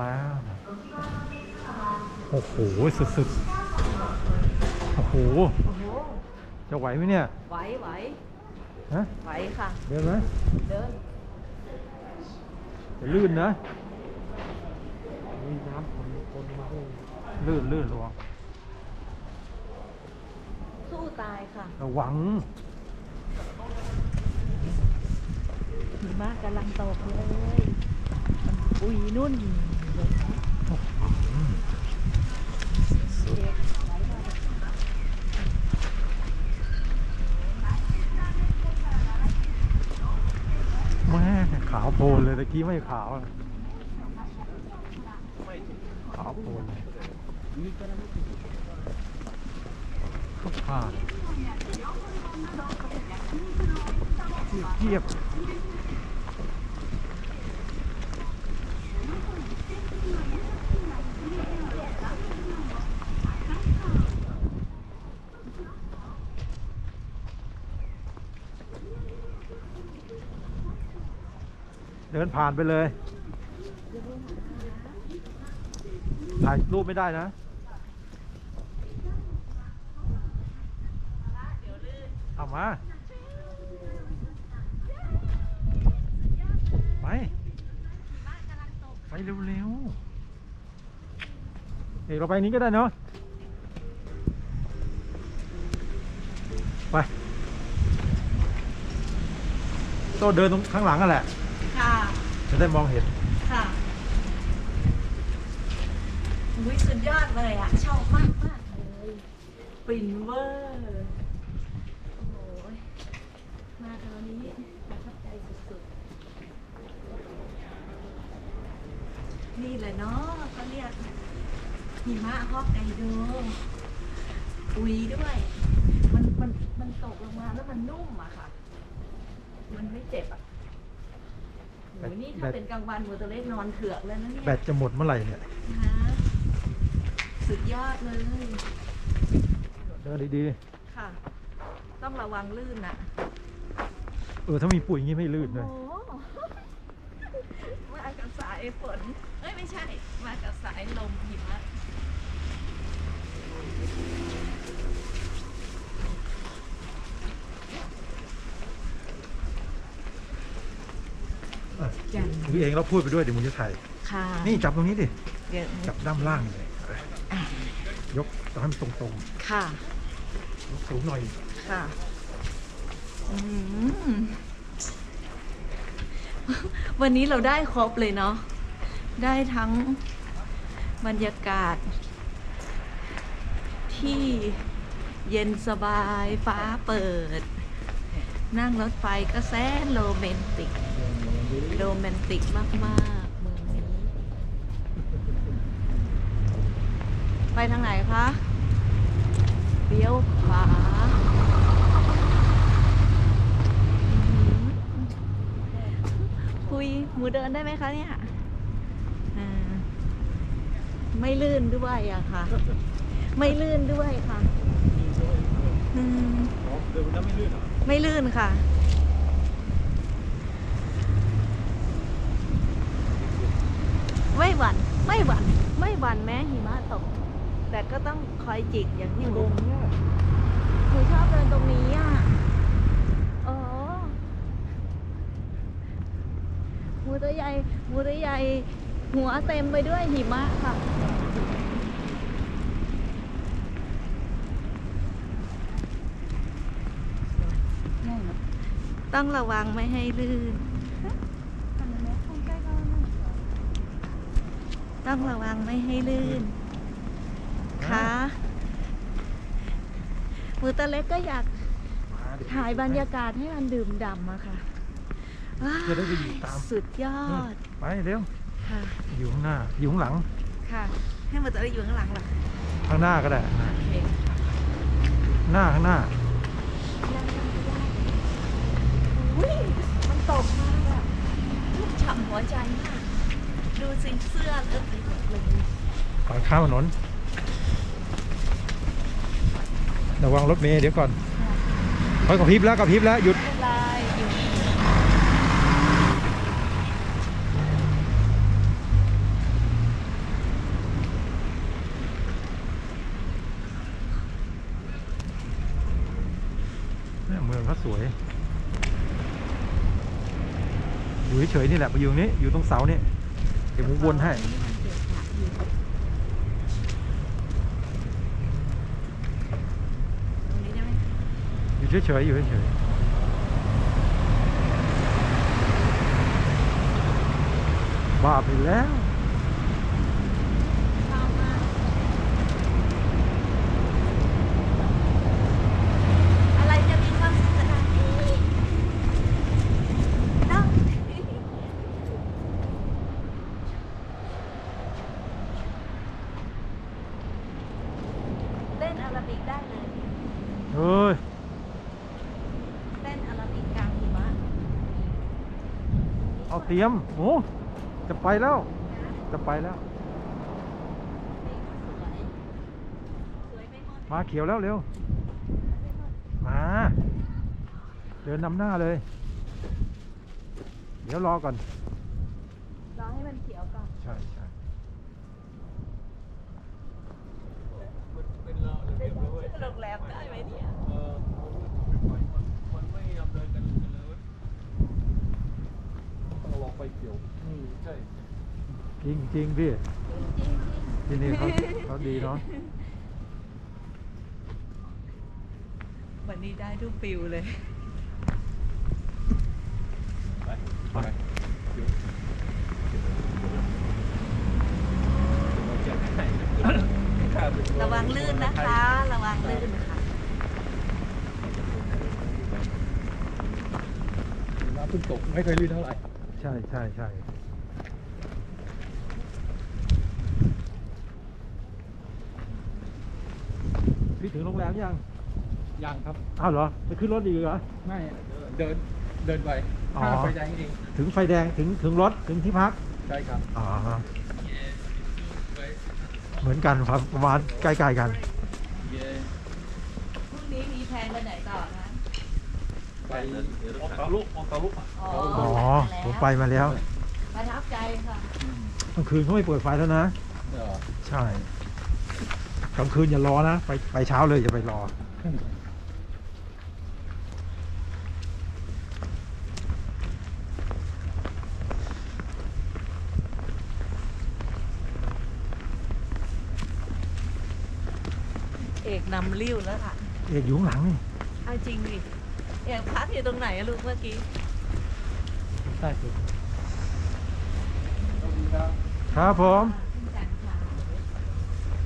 แล้วโอ้โห สุดๆ โอ้โห โอ้โหจะไหวไหมเนี่ย ไหวไหวฮะ ไหวค่ะ เดินไหมเดินจะลื่นนะ มีน้ำคนคนมาด้วยลื่นลื่นระวังสู้ตายค่ะระวังหิมะกำลังตกเลย อุ้ยนุ่นแม่ขาวโพลนเลยตะกี้ไม่ขาวอะขาวโพลนเลยก็ผ่านเทียบเดินผ่านไปเลย ถ่ายรูปไม่ได้นะ เอามา ไป ไปเร็วๆเอกเราไปนี้ก็ได้เนาะ ไปโต้เดินตรงข้างหลังนั่นแหละ ค่ะ จะได้มองเห็น ค่ะอุ้ยสุดยอดเลยอะ ชอบมากมากเลยฟินเวอร์โอ้โหมาคราวนี้ประทับใจสุดๆ นี่แหละเนาะเขาเรียกหิมะฮอกไกโดอุยด้วย มันมันมันตกลงมาแล้วมันนุ่มอะค่ะ มันไม่เจ็บอะ โหนี่ถ้าเป็นกลางวันมือตัวเล็กนอนเถือกแล้วนะเนี่ยแบตจะหมดเมื่อไหร่เนี่ยนะสุดยอดเลย เดินดีค่ะ ต้องระวังลื่นนะๆ เออถ้ามีปุ๋ยอย่างงี้ไม่ลื่นเลยโอ้โห มากับสายฝนเอ้ยไม่ใช่ มากับสายลมหิมะ เออ จันถือเองแล้วพูดไปด้วยเดี๋ยวมึงจะถ่ายค่ะนี่จับตรงนี้ดิเดี๋ยวจับด้านล่างเลยยกต้องให้มันตรงค่ะๆยกสูงหน่อยค่ะอืมวันนี้เราได้ครบเลยเนาะได้ทั้งบรรยากาศ ที่เย็นสบายฟ้าเปิด นั่งรถไฟก็แสนโรแมนติก โรแมนติกมากๆเมืองนี้ ไปทางไหนคะเลี้ยวขวาอื้อหือคุยหมูเดินได้ไหมคะเนี่ยอ่าไม่ลื่นด้วยอะค่ะ ไม่ลื่นด้วยค่ะอืมเดินแล้วไม่ลื่นหรอไม่ลื่นค่ะ ไม่หวั่นไม่หวั่นไม่หวั่นแม้หิมะตก แต่ก็ต้องคอยจิกอย่างที่หนูหนูชอบเดินตรงนี้อะอ๋อหมูตัวใหญ่หมูตัวใหญ่หัวเต็มไปด้วยหิมะค่ะต้องระวังไม่ให้ลื่น ต้องระวังไม่ให้ลื่นค่ะหมูตัวเล็กก็อยากถ่ายบรรยากาศให้มันดื่มด่ำอะค่ะว้าวจะได้ไปอยู่ตาม สุดยอด ไปเร็วค่ะอยู่ข้างหน้า อยู่ข้างหลัง ค่ะ ให้หมูตัวเล็กอยู่ข้างหลังเหรอข้างหน้าก็ได้โอเคหน้าข้างหน้าอุ้ยมันตกมาแบบฉ่ำหัวใจมาก ดูสิเสื้อเลอะไปหมดเลยก่อนข้ามถนนระวังรถเมย์เดี๋ยวก่อนไปกับพิบแล้วกับพิบแล้วหยุดไม่เป็นไรอยู่เนี่ยเมืองเขาสวย อยู่เฉยนี่แหละไปอยู่นี้อยู่ตรงเสาเนี่ย ตรงนี้ได้ไหมอยู่เฉยๆอยู่เฉยๆบ้าไปแล้ว ชอบมากอะไรจะมีความสุขขนาดนี้ต้อง เต้นอารา บิกได้เลยเฮ้ยเต้นอาราบิกกลางหิมะเอาเตรียมโอ้จะไปแล้ว จะไปแล้วนี่ก็สวยสวยไปหมดมาเขียวแล้วเร็ว มา เดินนำหน้าเลย เดี๋ยวรอก่อน รอให้มันเขียวก่อน ใช่ใช่ เป็นเราเรียบร้อย โรงแรมได้ไหมเนี่ย เออมันมันไม่ดำเนินกันเลยต้องลองไปเกี่ยวอืมใช่ จ ริงจริงพี่จริงจริงที่นี่เขาเขาดีเนาะวันนี้ได้ทุกฟิวเลยไปไปเดี๋ยวเราจะให้ข้าไประวังลื่นนะคะ ระวังลื่นค่ะน้ำเพิ่งตกไม่เคยลื่นเท่าไหร่ ใช่ใช่ใช่ พี่ถึงโรงแรมยังยังครับ อ้าวเหรอไปขึ้นรถอีกเหรอ ไม่เดินเดินไปอ๋อ ข้ามไฟแดงเองถึงไฟแดงถึงถึงรถถึงที่พักใช่ครับอ๋อเหมือนกันครับประมาณใกล้ๆกันเย่พรุ่งนี้มีแพลนไปไหนต่อคะไปออกตาลุกออกตาลุกอ๋ออ๋อ ผมไปมาแล้วประทับใจค่ะกลางคืนเขาไม่เปิดไฟแล้วนะ เออใช่ กลางคืนอย่ารอนะ ไปไปเช้าเลยอย่าไปรอ เอกนำริ้วแล้วค่ะเอกอยู่ข้างหลังนี่เอาจริงดิเอกพักอยู่ตรงไหนอะลูกเมื่อกี้ ใช่ครับครับผมอ่า